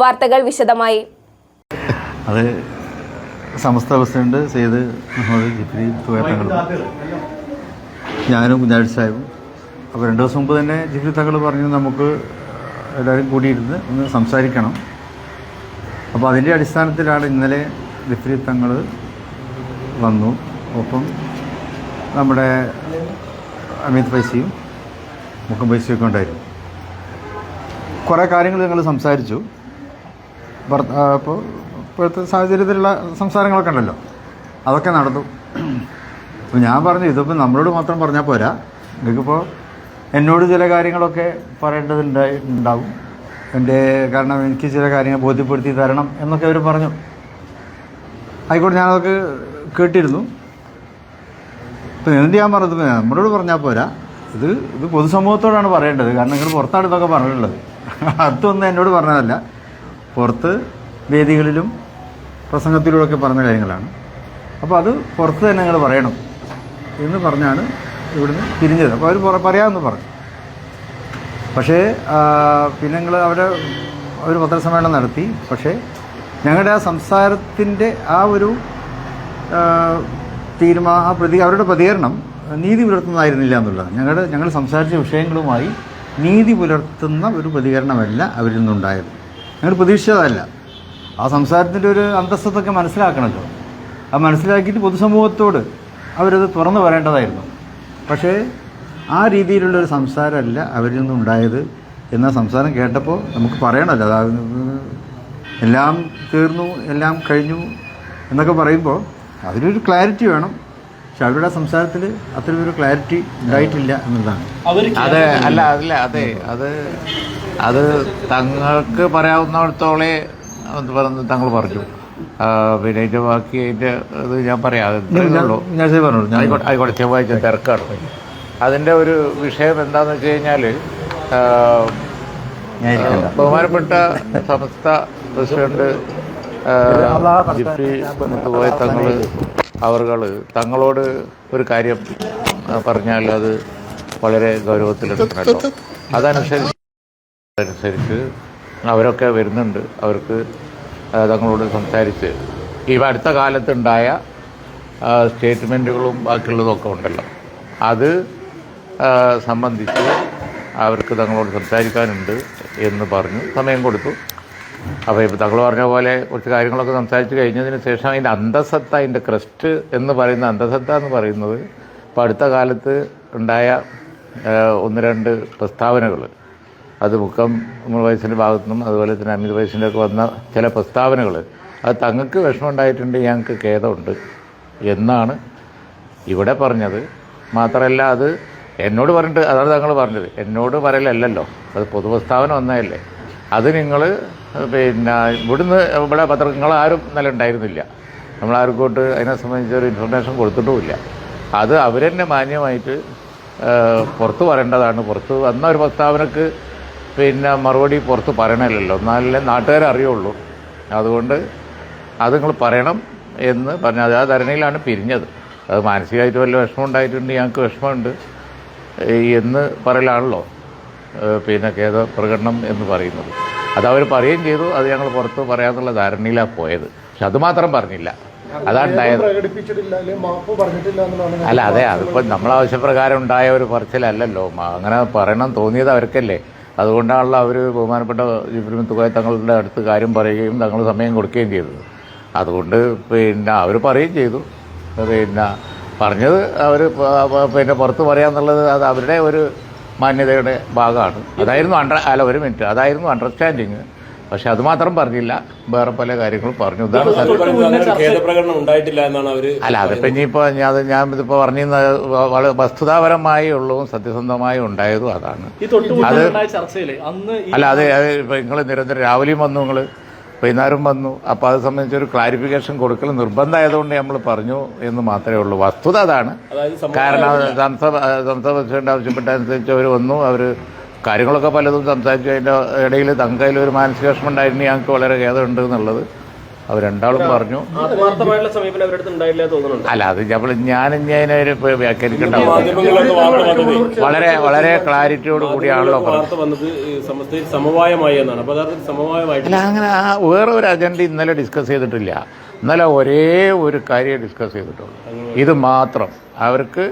വാർത്തകൾ വിശദമായി. അത് സമസ്ത പ്രസിഡന്റ് സെയ്ത് ജിഫ്രി ഞാനും കുഞ്ഞാഴ്ച സാഹിബും. അപ്പോൾ രണ്ട് ദിവസം മുമ്പ് തന്നെ ജിഫ്രി തങ്ങൾ പറഞ്ഞു നമുക്ക് എല്ലാവരും കൂടിയിരുന്ന് ഒന്ന് സംസാരിക്കണം. അപ്പോൾ അതിന്റെ അടിസ്ഥാനത്തിലാണ് ഇന്നലെ ജിഫ്രി തങ്ങൾ വന്നു. ഒപ്പം നമ്മുടെ അമിത് പൈസയും മുഖം പൈസയൊക്കെ ഉണ്ടായിരുന്നു. കുറേ കാര്യങ്ങൾ ഞങ്ങൾ സംസാരിച്ചു. ഇപ്പോൾ ഇപ്പോഴത്തെ സാഹചര്യത്തിലുള്ള സംസാരങ്ങളൊക്കെ ഉണ്ടല്ലോ. അതൊക്കെ നടന്നു. അപ്പോൾ ഞാൻ പറഞ്ഞു ഇതിപ്പോൾ നമ്മളോട് മാത്രം പറഞ്ഞാൽ പോരാ. നിങ്ങൾക്കിപ്പോൾ എന്നോട് ചില കാര്യങ്ങളൊക്കെ പറയേണ്ടതുണ്ടായി ഉണ്ടാവും. എന്റെ കാരണം എനിക്ക് ചില കാര്യങ്ങൾ ബോധ്യപ്പെടുത്തി തരണം എന്നൊക്കെ അവർ പറഞ്ഞു. ആയിക്കോട്ടെ ഞാനതൊക്കെ കേട്ടിരുന്നു. ഇപ്പം എന്ത് ഞാൻ പറഞ്ഞത്? നമ്മളോട് പറഞ്ഞാൽ പോരാ. ഇത് ഇത് പൊതുസമൂഹത്തോടാണ് പറയേണ്ടത്. കാരണം നിങ്ങൾ പുറത്താണ് ഇതൊക്കെ പറഞ്ഞിട്ടുള്ളത്. അതൊന്നും എന്നോട് പറഞ്ഞതല്ല. പുറത്ത് വേദികളിലും പ്രസംഗത്തിലൂടെയൊക്കെ പറഞ്ഞ കാര്യങ്ങളാണ്. അപ്പോൾ അത് പുറത്ത് തന്നെ നിങ്ങൾ പറയണം എന്ന് പറഞ്ഞാണ് ഇവിടുന്ന് തിരിഞ്ഞത്. അപ്പോൾ അവർ പറയാമെന്ന് പറഞ്ഞു. പക്ഷേ പിന്നെ ഞങ്ങൾ അവിടെ ഒരു പത്രസമ്മേളനം നടത്തി. പക്ഷേ ഞങ്ങളുടെ ആ സംസാരത്തിന്റെ ആ ഒരു തീരുമാന തീരുമാ ആ പ്രതി അവരുടെ പ്രതികരണം നീതി പുലർത്തുന്നതായിരുന്നില്ല എന്നുള്ളതാണ്. ഞങ്ങളുടെ ഞങ്ങൾ സംസാരിച്ച വിഷയങ്ങളുമായി നീതി പുലർത്തുന്ന ഒരു പ്രതികരണമല്ല അവരിൽ നിന്നുണ്ടായത്. ഞങ്ങൾ പ്രതീക്ഷിച്ചതല്ല. ആ സംസാരത്തിന്റെ ഒരു അന്തസ്സത്തൊക്കെ മനസ്സിലാക്കണമല്ലോ അത് മനസ്സിലാക്കിയിട്ട് പൊതുസമൂഹത്തോട് അവരത് തുറന്നു പറയേണ്ടതായിരുന്നു. പക്ഷേ ആ രീതിയിലുള്ളൊരു സംസാരമല്ല അവരിൽ നിന്നുണ്ടായത് എന്ന സംസാരം കേട്ടപ്പോൾ നമുക്ക് പറയണമല്ലോ. അതായത് എല്ലാം തീർന്നു എല്ലാം കഴിഞ്ഞു എന്നൊക്കെ പറയുമ്പോൾ അതിനൊരു ക്ലാരിറ്റി വേണം. പക്ഷെ അവരുടെ സംസാരത്തിൽ ഒരു ക്ലാരിറ്റി ഉണ്ടായിട്ടില്ല എന്നുള്ളതാണ്. അതെ അല്ല അല്ല അതെ അത് അത് തങ്ങൾക്ക് പറയാവുന്നിടത്തോളെ എന്ന് പറഞ്ഞ് തങ്ങൾ പറഞ്ഞു. പിന്നെ അതിന്റെ ബാക്കി അതിന്റെ ഇത് ഞാൻ പറയാം. ഞാൻ ഞാൻ ആയിക്കോട്ടെ ആയിക്കോട്ടെ ചൊവ്വാഴ്ച തിരക്കാണ്. അതിന്റെ ഒരു വിഷയം എന്താന്ന് വെച്ച് കഴിഞ്ഞാൽ ഞാൻ ഇരിക്കണ്ട. ബഹുമാനപ്പെട്ട സംസ്ഥ പ്രസിഡന്റ് ആ, ജിഫ്രി അവർകൾ തങ്ങളോട് ഒരു കാര്യം പറഞ്ഞാൽ അത് വളരെ ഗൗരവത്തിലെടുക്കണല്ലോ. അതനുസരിച്ച് അതനുസരിച്ച് അവരൊക്കെ വരുന്നുണ്ട്. അവർക്ക് തങ്ങളോട് സംസാരിച്ച്. ഈ അടുത്ത കാലത്തുണ്ടായ സ്റ്റേറ്റ്മെന്റുകളും ബാക്കിയുള്ളതൊക്കെ ഉണ്ടല്ലോ. അത് സംബന്ധിച്ച് അവർക്ക് തങ്ങളോട് സംസാരിക്കാനുണ്ട് എന്ന് പറഞ്ഞു സമയം കൊടുത്തു. അപ്പോൾ ഇപ്പോൾ തങ്ങൾ പറഞ്ഞ പോലെ കുറച്ച് കാര്യങ്ങളൊക്കെ സംസാരിച്ച് കഴിഞ്ഞതിന് ശേഷം അതിന്റെ അന്തസത്ത അതിന്റെ ക്രസ്റ്റ് എന്ന് പറയുന്ന അന്തസത്ത എന്ന് പറയുന്നത് ഇപ്പോൾ അടുത്ത കാലത്ത് ഉണ്ടായ ഒന്ന് രണ്ട് പ്രസ്താവനകൾ അത് മുക്കം വയസ്സിന്റെ ഭാഗത്തു നിന്നും അതുപോലെ തന്നെ അമിത് വയസ്സിന്റെ ഒക്കെ വന്ന ചില പ്രസ്താവനകൾ അത് തങ്ങൾക്ക് വിഷമം ഉണ്ടായിട്ടുണ്ട് ഞങ്ങൾക്ക് ഖേദമുണ്ട് എന്നാണ് ഇവിടെ പറഞ്ഞത്. മാത്രമല്ല അത് എന്നോട് പറഞ്ഞിട്ട് അതാണ് തങ്ങൾ പറഞ്ഞത്. എന്നോട് പറയലല്ലല്ലോ. അത് പൊതുപ്രസ്താവന വന്നതല്ലേ. അത് നിങ്ങൾ പിന്നെ ഇവിടുന്ന് ഇവിടെ പത്രങ്ങൾ ആരും ഇന്നലെ ഉണ്ടായിരുന്നില്ല. നമ്മളാർക്കോട്ട് അതിനെ സംബന്ധിച്ച് ഒരു ഇൻഫർമേഷൻ കൊടുത്തിട്ടുമില്ല. അത് അവരെന്നെ മാന്യമായിട്ട് പുറത്ത് പറയേണ്ടതാണ്. പുറത്ത് വന്ന ഒരു പ്രസ്താവനക്ക് പിന്നെ മറുപടി പുറത്ത് പറയണമല്ലോ എന്നാലല്ലേ നാട്ടുകാരെ അറിയുള്ളൂ. അതുകൊണ്ട് അത് നിങ്ങൾ പറയണം എന്ന് പറഞ്ഞു അത് ആ ധരണിയിലാണ് പിരിഞ്ഞത്. അത് മാനസികമായിട്ട് വല്ല വിഷമം ഉണ്ടായിട്ടുണ്ട്. ഞങ്ങൾക്ക് വിഷമമുണ്ട്. എന്ന് പറയലാണല്ലോ. പിന്നെ കേത പ്രകടനം എന്ന് പറയുന്നത്. അത് അവർ പറയുകയും ചെയ്തു. അത് ഞങ്ങൾ പുറത്ത് പറയാന്നുള്ള ധാരണയിലാണ് പോയത്. പക്ഷെ അത് മാത്രം പറഞ്ഞില്ല. അതാണ് അല്ല അതെ അതിപ്പോൾ നമ്മൾ ആവശ്യപ്രകാരം ഉണ്ടായ ഒരു പറച്ചിലല്ലല്ലോ. അങ്ങനെ പറയണം തോന്നിയത് അവർക്കല്ലേ. അതുകൊണ്ടാണല്ലോ അവർ ബഹുമാനപ്പെട്ട തുകയെ തങ്ങളുടെ അടുത്ത് കാര്യം പറയുകയും തങ്ങൾ സമയം കൊടുക്കുകയും ചെയ്തത്. അതുകൊണ്ട് പിന്നെ അവർ പറയുകയും ചെയ്തു. പിന്നെ പറഞ്ഞത് അവർ പിന്നെ പുറത്ത് പറയാന്നുള്ളത് അത് അവരുടെ ഒരു മാന്യതയുടെ ഭാഗമാണ്. അതായിരുന്നു അണ്ടർ അല്ല ഒരു മിനിറ്റ് അതായിരുന്നു അണ്ടർസ്റ്റാൻഡിങ് പക്ഷെ അത് മാത്രം പറഞ്ഞില്ല. വേറെ പല കാര്യങ്ങളും പറഞ്ഞു. ഇതാണ് സത്യം ഉണ്ടായിട്ടില്ല എന്നാണ് അവർ അല്ല അതിപ്പോ ഇനിയിപ്പോ ഞാൻ അത് ഞാൻ ഇതിപ്പോ പറഞ്ഞിരുന്ന വളരെ വസ്തുതാപരമായി ഉള്ളതും സത്യസന്ധമായി ഉണ്ടായതും അതാണ്. ഈ തൊട്ട് അത് അല്ല അത് അത് നിങ്ങൾ നിരന്തരം രാവിലെയും വന്നു നിങ്ങൾ വൈകുന്നേരം വന്നു. അപ്പോൾ അത് സംബന്ധിച്ച് ഒരു ക്ലാരിഫിക്കേഷൻ കൊടുക്കൽ നിർബന്ധമായതുകൊണ്ട് നമ്മൾ പറഞ്ഞു എന്ന് മാത്രമേ ഉള്ളൂ. വസ്തുത അതാണ്. കാരണം സംസ്ഥാന സംസ്ഥാന പ്രസിഡന്റ് ആവശ്യപ്പെട്ടനുസരിച്ച് അവർ വന്നു. അവർ കാര്യങ്ങളൊക്കെ പലതും സംസാരിച്ചു. അതിന്റെ ഇടയിൽ തങ്കയിൽ ഒരു മാനസിക വിഷമം ഉണ്ടായിരുന്നു. ഞങ്ങൾക്ക് വളരെ ഖേദമുണ്ട് എന്നുള്ളത്. അവർ രണ്ടാളും പറഞ്ഞു. ആത്മാർത്ഥമായിട്ടുള്ള സമീപനം അവരുടെ അടുത്ത് ഉണ്ടായില്ല തോന്നുന്നുണ്ട്? അല്ല അത് നമ്മൾ ഞാൻ വാർത്ത വന്നത് വളരെ വളരെ ക്ലാരിറ്റിയോട് കൂടിയാണല്ലോ അല്ല അങ്ങനെ ആ വേറെ ഒരു അജണ്ട ഇന്നലെ ഡിസ്കസ് ചെയ്തിട്ടില്ല. ഇന്നലെ ഒരേ ഒരു കാര്യം ഡിസ്കസ് ചെയ്തിട്ടുള്ളൂ. ഇത് മാത്രം. അവർക്ക്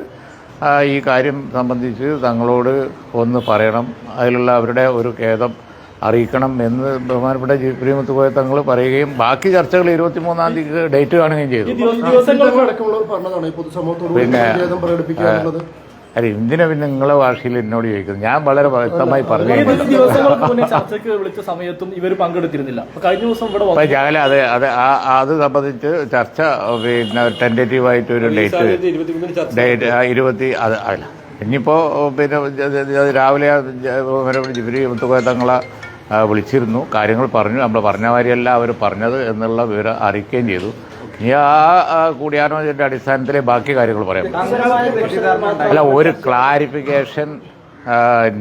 ഈ കാര്യം സംബന്ധിച്ച് തങ്ങളോട് ഒന്ന് പറയണം. അതിലുള്ള അവരുടെ ഒരു ഖേദം അറിയിക്കണം എന്ന് ബഹുമാനപ്പെട്ട പ്രിയമത്ത് പോയ തങ്ങൾ പറയുകയും ബാക്കി ചർച്ചകൾ ഇരുപത്തി മൂന്നാം തീയതി ഡേറ്റ് കാണുകയും ചെയ്തു. പിന്നെ, അല്ല എന്തിനാ പിന്നെ നിങ്ങളെ ഭാഷയിൽ എന്നോട് ചോദിക്കുന്നത്? ഞാൻ വളരെ വ്യക്തമായി പറഞ്ഞു ചർച്ചയ്ക്ക് വിളിച്ച സമയത്തും ഇവർ പങ്കെടുത്തിരുന്നില്ല. കഴിഞ്ഞ ദിവസം ഇവിടെ ജാല അതെ അത് ആ- അത് സംബന്ധിച്ച് ചർച്ച പിന്നെ ടെന്റേറ്റീവായിട്ട് ഒരു ഡേറ്റ് ഡേറ്റ് ഇരുപത്തി അത് അല്ല. ഇനിയിപ്പോൾ പിന്നെ രാവിലെ ജിബിരി മുത്തുക്കോയ തങ്ങളെ വിളിച്ചിരുന്നു. കാര്യങ്ങൾ പറഞ്ഞു. നമ്മൾ പറഞ്ഞ മാതിരിയല്ല അവർ പറഞ്ഞത് എന്നുള്ള വിവരം അറിയിക്കുകയും ചെയ്തു. ഇനി ആ കൂടിയാലോചനയുടെ അടിസ്ഥാനത്തിലെ ബാക്കി കാര്യങ്ങൾ പറയാം അല്ല ഒരു ക്ലാരിഫിക്കേഷൻ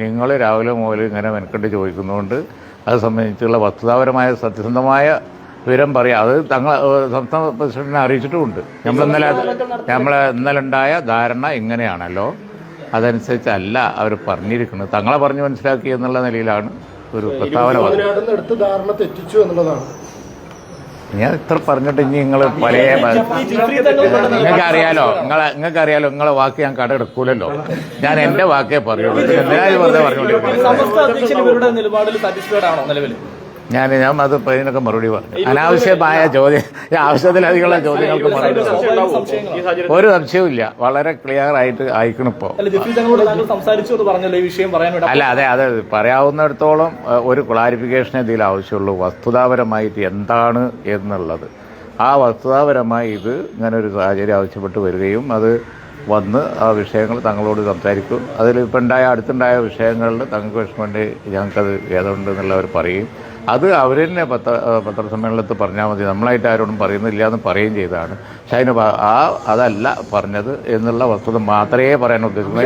നിങ്ങൾ രാവിലെ മുതൽ ഇങ്ങനെ മെനക്കെട്ട് ചോദിക്കുന്നതുകൊണ്ട് അത് സംബന്ധിച്ചുള്ള വസ്തുതാപരമായ സത്യസന്ധമായ വിവരം പറയാം. അത് തങ്ങൾ സംസ്ഥാന പ്രസിഡന്റിനെ അറിയിച്ചിട്ടുമുണ്ട്. നമ്മൾ ഇന്നലെ നമ്മൾ ഇന്നലെ ഉണ്ടായ ധാരണ ഇങ്ങനെയാണല്ലോ. അതനുസരിച്ചല്ല അവർ പറഞ്ഞിരിക്കുന്നത്. തങ്ങളെ പറഞ്ഞ് മനസ്സിലാക്കി എന്നുള്ള നിലയിലാണ് ഒരു പ്രസ്താവന എടുത്ത് ധാരണ തെറ്റിച്ചു എന്നുള്ളതാണ്. ഞാൻ ഇത്ര പറഞ്ഞിട്ട് ഇനി നിങ്ങൾ പഴയ നിങ്ങൾക്ക് അറിയാലോ നിങ്ങളെ നിങ്ങൾക്ക് അറിയാലോ നിങ്ങളെ വാക്ക് ഞാൻ കടമെടുക്കൂലല്ലോ ഞാൻ എന്റെ വാക്കേ പറയുള്ളൂ എന്തിനാ വെറുതെ പറഞ്ഞുകൊണ്ടിരിക്കുന്നത് ഞാൻ ഞാൻ അത് ഇതിനൊക്കെ മറുപടി പറഞ്ഞു. അനാവശ്യമായ ചോദ്യം ആവശ്യത്തിലധികമുള്ള ചോദ്യങ്ങൾക്ക് മറുപടി ഒരു സംശയവും ഇല്ല. വളരെ ക്ലിയർ ആയിട്ട് അയക്കണം ഇപ്പോൾ അല്ല അതെ അതെ പറയാവുന്നിടത്തോളം ഒരു ക്ലാരിഫിക്കേഷൻ ഇതിൽ ആവശ്യമുള്ളൂ. വസ്തുതാപരമായിട്ട് എന്താണ് എന്നുള്ളത്. ആ വസ്തുതാപരമായി ഇത് ഇങ്ങനെ ഒരു സാഹചര്യം ആവശ്യപ്പെട്ട് വരികയും അത് വന്ന് ആ വിഷയങ്ങൾ തങ്ങളോട് സംസാരിക്കും. അതിൽ ഇപ്പം ഉണ്ടായ അടുത്തുണ്ടായ വിഷയങ്ങളിൽ തങ്ങൾക്ക് വിഷമമുണ്ട്. ഞങ്ങൾക്കത് ഏതുണ്ട് എന്നുള്ളവർ പറയും. അത് അവർ തന്നെ പത്ര പത്രസമ്മേളനത്തിൽ പറഞ്ഞാൽ മതി. നമ്മളായിട്ട് ആരോടും പറയുന്നില്ല എന്ന് പറയുകയും ചെയ്തതാണ്. പക്ഷെ അതിന് ആ അതല്ല പറഞ്ഞത് എന്നുള്ള വസ്തുത മാത്രമേ പറയാൻ ഉദ്ദേശിക്കുന്നു